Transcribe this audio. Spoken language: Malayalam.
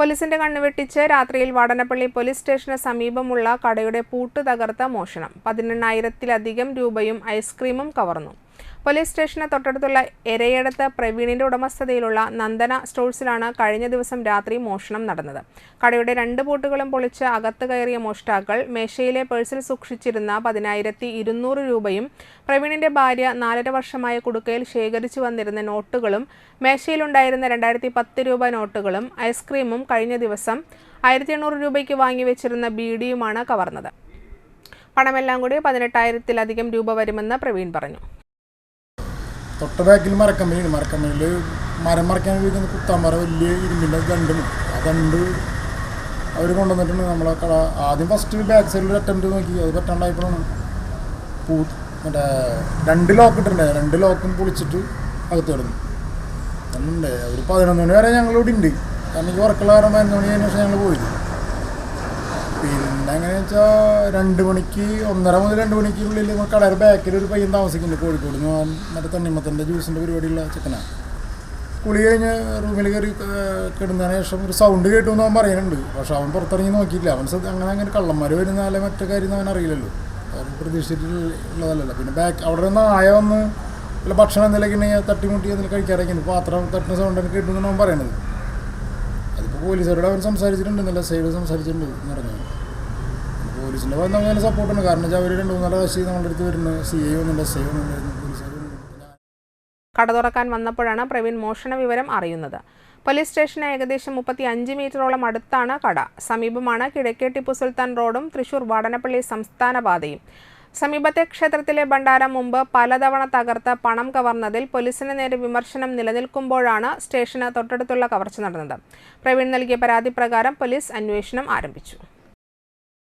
പോലീസിന്റെ കണ്ണുവെട്ടിച്ച് രാത്രിയിൽ വാടനപ്പള്ളി പോലീസ് സ്റ്റേഷന് സമീപമുള്ള കടയുടെ പൂട്ട് തകർത്ത മോഷണം. പതിനെണ്ണായിരത്തിലധികം രൂപയും ഐസ്ക്രീമും കവർന്നു. പോലീസ് സ്റ്റേഷന് തൊട്ടടുത്തുള്ള എരയടത്ത് പ്രവീണിന്റെ ഉടമസ്ഥതയിലുള്ള നന്ദന സ്റ്റോഴ്സിലാണ് കഴിഞ്ഞ ദിവസം രാത്രി മോഷണം നടന്നത്. കടയുടെ രണ്ട് പൂട്ടുകളും പൊളിച്ച് അകത്ത് കയറിയ മോഷ്ടാക്കൾ മേശയിലെ പേഴ്സിൽ സൂക്ഷിച്ചിരുന്ന പതിനായിരത്തി ഇരുന്നൂറ് രൂപയും പ്രവീണിന്റെ ഭാര്യ നാലര വർഷമായ കുടുക്കയിൽ ശേഖരിച്ചു വന്നിരുന്ന നോട്ടുകളും മേശയിലുണ്ടായിരുന്ന രണ്ടായിരത്തി പത്ത് രൂപ നോട്ടുകളും ഐസ്ക്രീമും കഴിഞ്ഞ ദിവസം ആയിരത്തി എണ്ണൂറ് രൂപയ്ക്ക് വാങ്ങിവെച്ചിരുന്ന ബീഡിയുമാണ് കവർന്നത്. പണമെല്ലാം കൂടി പതിനെട്ടായിരത്തിലധികം രൂപ വരുമെന്ന് പ്രവീൺ പറഞ്ഞു. തൊട്ട ബാക്കിൽ മരക്കമ്പനിയാണ് മരക്കമ്പനിയിൽ മരം മറക്കാൻ ഉപയോഗിക്കുന്ന കുത്താമ്പറ വലിയ ഇരുമ്പിന്റെ ദണ്ടും ആ ദണ്ട് അവർ കൊണ്ടുവന്നിട്ടുണ്ട് നമ്മളെ കട ആദ്യം ഫസ്റ്റ് ബാക്ക് സൈഡിൽ അറ്റംപ്റ്റ് നോക്കി. അത് പറ്റാണ്ടായപ്പോഴാണ് പൂ മറ്റേ രണ്ട് ലോക്ക് ഇട്ടിട്ടുണ്ട് രണ്ട് ലോക്കും പൊളിച്ചിട്ട് അകത്ത് കിടന്നു. അതുണ്ട് ഒരു പതിനൊന്ന് മണി വരെ ഞങ്ങളിവിടെ ഉണ്ട്. കാരണം ഈ വർക്കുള്ള കാരണം പതിനൊന്ന് മണി കഴിഞ്ഞ ശേഷം ഞങ്ങൾ പോയത് പിന്നെ എങ്ങനെയാ വെച്ചാൽ രണ്ട് മണിക്ക് ഒന്നര മുതൽ രണ്ട് മണിക്കുള്ളിൽ നമ്മൾ കടയുടെ ബാക്കിൽ ഒരു പയ്യൻ താമസിക്കുന്നുണ്ട് കോഴിക്കോട് മറ്റേ തണ്ണിമത്തന്റെ ജ്യൂസിന്റെ പരിപാടിയുള്ള ചെക്കനാണ് കുളി കഴിഞ്ഞ് റൂമിൽ കയറി കിടന്നതിന് ശേഷം ഒരു സൗണ്ട് കേട്ടു എന്ന് അവൻ പറയുന്നുണ്ട്. പക്ഷെ അവൻ പുറത്തിറങ്ങി നോക്കിയില്ല അവൻ അങ്ങനെ അങ്ങനെ കള്ളന്മാർ വരുന്നാലേ മറ്റേ കാര്യം അവൻ അറിയില്ലല്ലോ. അവൻ പ്രതീക്ഷിച്ചിട്ടുള്ളതല്ലല്ലോ. പിന്നെ ബാക്ക് അവിടെ നിന്ന് ആയ വന്ന് ഭക്ഷണം എന്തെങ്കിലും തട്ടിമുട്ടി എന്തെങ്കിലും കഴിക്കാറൊക്കെ പാത്രം തട്ടുന്ന സൗണ്ട് കേട്ടു എന്നാണ് അവൻ അതിപ്പോൾ പോലീസുകാരോട് അവൻ സംസാരിച്ചിട്ടുണ്ട് നല്ല സൈഡ് സംസാരിച്ചിട്ടുണ്ട് എന്ന് പറഞ്ഞു പോലീസിന്റെ ഭാഗത്ത് നമുക്ക് നല്ല സപ്പോർട്ടുണ്ട് കാരണം വെച്ചാൽ അവർ രണ്ട് മൂന്നാൽ പ്രാവശ്യം നമ്മുടെ അടുത്ത് വരുന്നത്. സി ഐ ഒന്നുണ്ട് എസ് ഐ കട തുറക്കാൻ വന്നപ്പോഴാണ് പ്രവീൺ മോഷണ വിവരം അറിയുന്നത്. പോലീസ് സ്റ്റേഷന് ഏകദേശം മുപ്പത്തി അഞ്ച് മീറ്ററോളം അടുത്താണ് കട. സമീപമാണ് കിഴക്കേ ടിപ്പു സുൽത്താൻ റോഡും തൃശൂർ വാടനപ്പള്ളി സംസ്ഥാന പാതയും സമീപത്തെ ക്ഷേത്രത്തിലെ ഭണ്ഡാരം മുമ്പ് പലതവണ തകർത്ത് പണം കവർന്നതിൽ പോലീസിന് നേരെ വിമർശനം നിലനിൽക്കുമ്പോഴാണ് സ്റ്റേഷന് തൊട്ടടുത്തുള്ള കവർച്ച നടന്നത്. പ്രവീൺ നൽകിയ പരാതി പ്രകാരം പോലീസ് അന്വേഷണം ആരംഭിച്ചു.